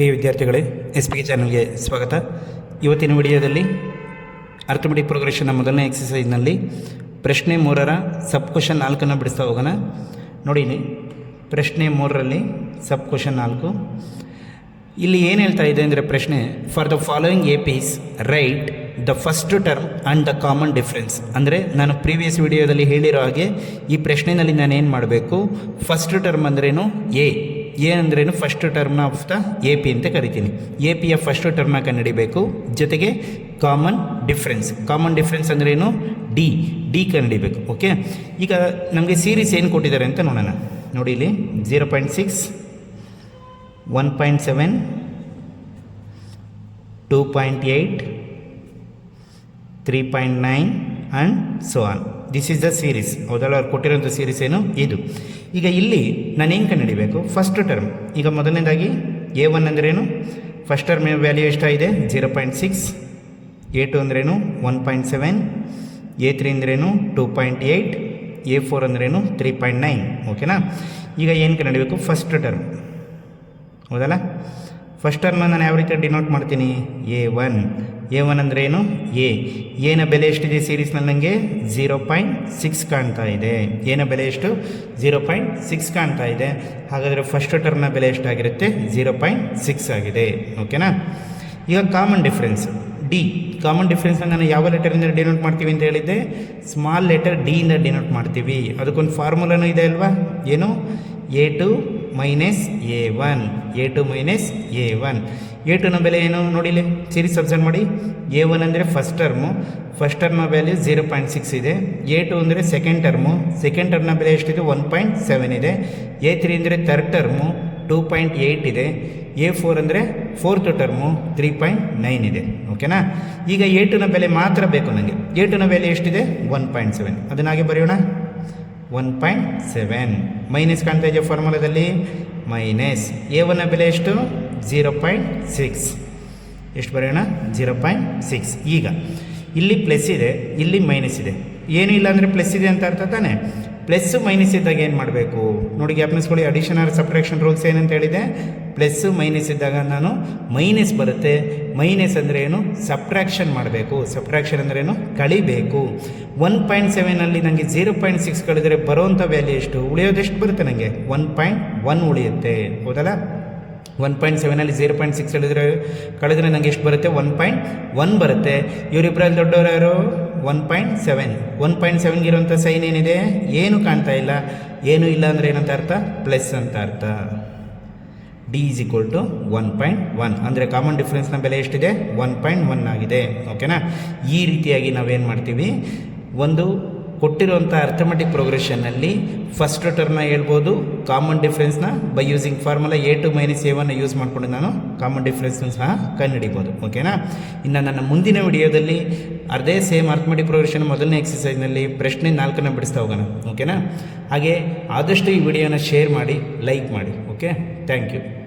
ಪ್ರಿಯ ವಿದ್ಯಾರ್ಥಿಗಳೇ S P ಚಾನಲ್ಗೆ ಸ್ವಾಗತ. ಇವತ್ತಿನ ವಿಡಿಯೋದಲ್ಲಿ ಅರ್ಥಮೆಟಿಕ್ ಪ್ರೋಗ್ರೆಷನ್ನ ಮೊದಲನೇ ಎಕ್ಸಸೈಸ್ನಲ್ಲಿ ಪ್ರಶ್ನೆ ಮೂರರ ಸಬ್ ಕ್ವಶನ್ ನಾಲ್ಕನ್ನು ಬಿಡಿಸ್ತಾ ಹೋಗೋಣ. ನೋಡಿ, ಪ್ರಶ್ನೆ ಮೂರರಲ್ಲಿ ಸಬ್ ಕ್ವಶನ್ ನಾಲ್ಕು. ಇಲ್ಲಿ ಏನು ಹೇಳ್ತಾ ಇದೆ ಅಂದರೆ ಪ್ರಶ್ನೆ for the following A P's write the first term and the common difference ಅಂದರೆ ನಾನು ಪ್ರೀವಿಯಸ್ ವಿಡಿಯೋದಲ್ಲಿ ಹೇಳಿರೋ ಹಾಗೆ ಈ ಪ್ರಶ್ನೆಯಲ್ಲಿ ನಾನು ಏನು ಮಾಡಬೇಕು? ಫಸ್ಟ್ ಟರ್ಮ್ ಅಂದ್ರೇನು ಎ ಎ ಅಂದ್ರೇನು ಫಸ್ಟ್ ಟರ್ಮ್ನ ಆಫ್ ದ ಎ ಪಿ ಅಂತ ಕರಿತೀನಿ. ಎ ಪಿಯ ಫಸ್ಟ್ ಟರ್ಮ್ನ ಕಂಡುಹಿಡಿಬೇಕು ಜೊತೆಗೆ ಕಾಮನ್ ಡಿಫ್ರೆನ್ಸ್ ಕಾಮನ್ ಡಿಫ್ರೆನ್ಸ್ ಅಂದ್ರೇನು? ಡಿ ಡಿ ಕಂಡುಹಿಡಿಬೇಕು ಓಕೆ ಈಗ ನಮಗೆ ಸೀರೀಸ್ ಏನು ಕೊಟ್ಟಿದ್ದಾರೆ ಅಂತ ನೋಡೋಣ. ನೋಡಿ ಇಲ್ಲಿ zero point six one point seven two point eight three point nine and so on this is the series ಹೌದಲ್ಲ? ಅವ್ರು ಕೊಟ್ಟಿರೋಂಥ ಸೀರೀಸ್ ಏನು? ಇದು. ಈಗ ಇಲ್ಲಿ ನಾನು ಕಂಡುಹಿಡಿಬೇಕು? ಫಸ್ಟ್ ಟರ್ಮ್ ಈಗ ಮೊದಲನೇದಾಗಿ ಎ ಒನ್ ಅಂದ್ರೇನು? ಫಸ್ಟ್ ಟರ್ಮ್ ವ್ಯಾಲ್ಯೂ ಎಷ್ಟಾಗಿದೆ? Zero point six A two ಅಂದ್ರೇನು? One point seven A three ಅಂದ್ರೇನು? Two point eight A four ಅಂದ್ರೇನು? ತ್ರೀ ಪಾಯಿಂಟ್ ನೈನ್ ಓಕೆನಾ ಈಗ ಏನು ಕಂಡುಹಿಡಬೇಕು? ಫಸ್ಟ್ ಟರ್ಮ್ ಹೌದಲ್ಲ? ಫಸ್ಟ್ ಟರ್ಮ್ನ ನಾನು ಯಾವ ರೀತಿ ಡಿನೋಟ್ ಮಾಡ್ತೀನಿ? ಎ ಒನ್ ಎ ಒನ್ ಅಂದರೆ ಏನು? ಎ ಏನ ಬೆಲೆ ಎಷ್ಟಿದೆ ಸೀರೀಸ್ನಲ್ಲಿ ನನಗೆ ಝೀರೋ ಪಾಯಿಂಟ್ ಸಿಕ್ಸ್ ಕಾಣ್ತಾ ಇದೆ. ಏನ ಬೆಲೆ ಎಷ್ಟು? ಝೀರೋ ಪಾಯಿಂಟ್ ಸಿಕ್ಸ್ ಕಾಣ್ತಾ ಇದೆ. ಹಾಗಾದರೆ ಫಸ್ಟ್ ಟರ್ಮ್ನ ಬೆಲೆ ಎಷ್ಟಾಗಿರುತ್ತೆ? ಝೀರೋ ಪಾಯಿಂಟ್ ಸಿಕ್ಸ್ ಆಗಿದೆ. ಓಕೆನಾ ಈಗ ಕಾಮನ್ ಡಿಫ್ರೆನ್ಸ್ ಡಿ ಕಾಮನ್ ಡಿಫ್ರೆನ್ಸ್ನ ನಾನು ಯಾವ ಲೆಟರಿಂದ ಡಿನೋಟ್ ಮಾಡ್ತೀವಿ ಅಂತ ಹೇಳಿದ್ದೆ? ಸ್ಮಾಲ್ ಲೆಟರ್ ಡಿಯಿಂದ ಡಿನೋಟ್ ಮಾಡ್ತೀವಿ. ಅದಕ್ಕೊಂದು ಫಾರ್ಮುಲಾನು ಇದೆ ಅಲ್ವಾ? ಏನು? A two minus A one A two minus A one A ಟುನ ಬೆಲೆ ಏನು ನೋಡಿಲಿ ಸೀರೀಸ್ ಅಬ್ಸರ್ವ್ ಮಾಡಿ. ಎ ಒನ್ ಅಂದರೆ ಫಸ್ಟ್ ಟರ್ಮು ಫಸ್ಟ್ ಟರ್ಮ್ನ ವ್ಯಾಲ್ಯೂ ಝೀರೋ ಪಾಯಿಂಟ್ ಸಿಕ್ಸ್ ಇದೆ. ಎ ಟು ಅಂದರೆ ಸೆಕೆಂಡ್ ಟರ್ಮು ಸೆಕೆಂಡ್ ಟರ್ಮ್ನ ಬೆಲೆ ಎಷ್ಟಿದೆ? ಒನ್ ಪಾಯಿಂಟ್ ಸೆವೆನ್ ಇದೆ. ಎ ತ್ರೀ ಅಂದರೆ third term two point eight ಇದೆ. ಎ ಫೋರ್ ಅಂದರೆ fourth term three point nine ಇದೆ. ಓಕೆನಾ ಈಗ ಎ ಟುನ ಬೆಲೆ ಮಾತ್ರ ಬೇಕು ನನಗೆ ಎ ಟುನ ಬೆಲೆ ಎಷ್ಟಿದೆ? ಒನ್ ಪಾಯಿಂಟ್ ಸೆವೆನ್ ಅದನ್ನಾಗೆ ಬರೆಯೋಣ. ಒನ್ ಪಾಯಿಂಟ್ ಸೆವೆನ್ ಮೈನಸ್ ಕಾಣ್ತಾ ಇದೆಯಾ ಫಾರ್ಮುಲಾದಲ್ಲಿ ಮೈನಸ್. ಎ ಒನ್ನ ಬೆಲೆ ಎಷ್ಟು? ಝೀರೋ ಪಾಯಿಂಟ್ ಸಿಕ್ಸ್ ಎಷ್ಟು ಬರೆಯೋಣ? ಝೀರೋ ಪಾಯಿಂಟ್ ಸಿಕ್ಸ್ ಈಗ, ಇಲ್ಲಿ ಪ್ಲಸ್ ಇದೆ, ಇಲ್ಲಿ ಮೈನಸ್ ಇದೆ. ಏನೂ ಇಲ್ಲ ಅಂದರೆ ಪ್ಲಸ್ ಇದೆ ಅಂತ ಅರ್ಥ ತಾನೆ? ಪ್ಲಸ್ಸು ಮೈನಸ್ ಇದ್ದಾಗ ಏನು ಮಾಡಬೇಕು? ನೋಡಿ ಗ್ಯಾಪ್ನೆಸ್ಗಳು ಅಡಿಷನ್ ಆರ್ ಸಪ್ರೇಕ್ಷನ್ ರೂಲ್ಸ್ ಏನಂತ ಹೇಳಿದೆ. ಪ್ಲಸ್ಸು ಮೈನಸ್ ಇದ್ದಾಗ ನಾನು ಮೈನಸ್ ಬರುತ್ತೆ. ಮೈನಸ್ ಅಂದರೆ ಏನು? ಸಪ್ರಾಕ್ಷನ್ ಮಾಡಬೇಕು. ಸಪ್ರಾಕ್ಷನ್ ಏನು? ಕಳಿಬೇಕು. ಒನ್ ಪಾಯಿಂಟ್ ಸೆವೆನಲ್ಲಿ ನನಗೆ ಜೀರೋ ಪಾಯಿಂಟ್ ಸಿಕ್ಸ್ ಕಳೆದರೆ ಬರೋವಂಥ ವ್ಯಾಲ್ಯೂ ಎಷ್ಟು? ಉಳಿಯೋದೆಷ್ಟು ಬರುತ್ತೆ ನನಗೆ ಒನ್ ಪಾಯಿಂಟ್ ಒನ್ ಉಳಿಯುತ್ತೆ. ಹೌದಲ್ಲ? ಒನ್ ಪಾಯಿಂಟ್ ಸೆವೆನಲ್ಲಿ ಜೀರೋ ಪಾಯಿಂಟ್ ಸಿಕ್ಸ್ ಹೇಳಿದರೆ ಕಳೆದ್ರೆ ನನಗೆ ಎಷ್ಟು ಬರುತ್ತೆ? ಒನ್ ಪಾಯಿಂಟ್ ಒನ್ ಬರುತ್ತೆ. ಇವರಿಬ್ಬರಲ್ಲಿ ದೊಡ್ಡವರು ಯಾರು? One point seven. One point ಸೆವೆನ್ಗಿರುವಂಥ sign ಏನಿದೆ? ಏನು ಕಾಣ್ತಾ ಇಲ್ಲ. ಏನು ಇಲ್ಲ ಅಂದರೆ ಏನಂತ ಅರ್ಥ? ಪ್ಲಸ್ ಅಂತ ಅರ್ಥ. D is equal to one point one. ಅಂದರೆ ಕಾಮನ್ ಡಿಫ್ರೆನ್ಸ್ನ ಬೆಲೆ ಎಷ್ಟಿದೆ? ಒನ್ ಪಾಯಿಂಟ್ ಒನ್ ಆಗಿದೆ. ಓಕೆನಾ ಈ ರೀತಿಯಾಗಿ ನಾವೇನು ಮಾಡ್ತೀವಿ? ಒಂದು ಕೊಟ್ಟಿರುವಂಥ ಅರ್ಥಮೆಟಿಕ್ ಪ್ರೋಗ್ರೆಷನ್ನಲ್ಲಿ ಫಸ್ಟ್ ಟರ್ಮ್ನ ಹೇಳ್ಬೋದು common ಡಿಫ್ರೆನ್ಸ್ನ by using formula A two minus A one use ಮಾಡಿಕೊಂಡು ನಾನು ಕಾಮನ್ ಡಿಫ್ರೆನ್ಸ್ನ ಸಹ ಕಂಡುಹಿಡಿಬೋದು. ಓಕೆನಾ ಇನ್ನು ನನ್ನ ಮುಂದಿನ ವಿಡಿಯೋದಲ್ಲಿ ಅದೇ ಸೇಮ್ ಅರ್ಥಮೆಟಿಕ್ ಮೊದಲನೇ ಎಕ್ಸಸೈಸ್ನಲ್ಲಿ ಪ್ರಶ್ನೆ ನಾಲ್ಕನ್ನು ಬಿಡಿಸ್ತಾ ಹೋಗೋಣ ಓಕೆನಾ ಹಾಗೆ ಆದಷ್ಟು ಈ ವಿಡಿಯೋನ ಶೇರ್ ಮಾಡಿ ಲೈಕ್ ಮಾಡಿ ಓಕೆ ಥ್ಯಾಂಕ್ ಯು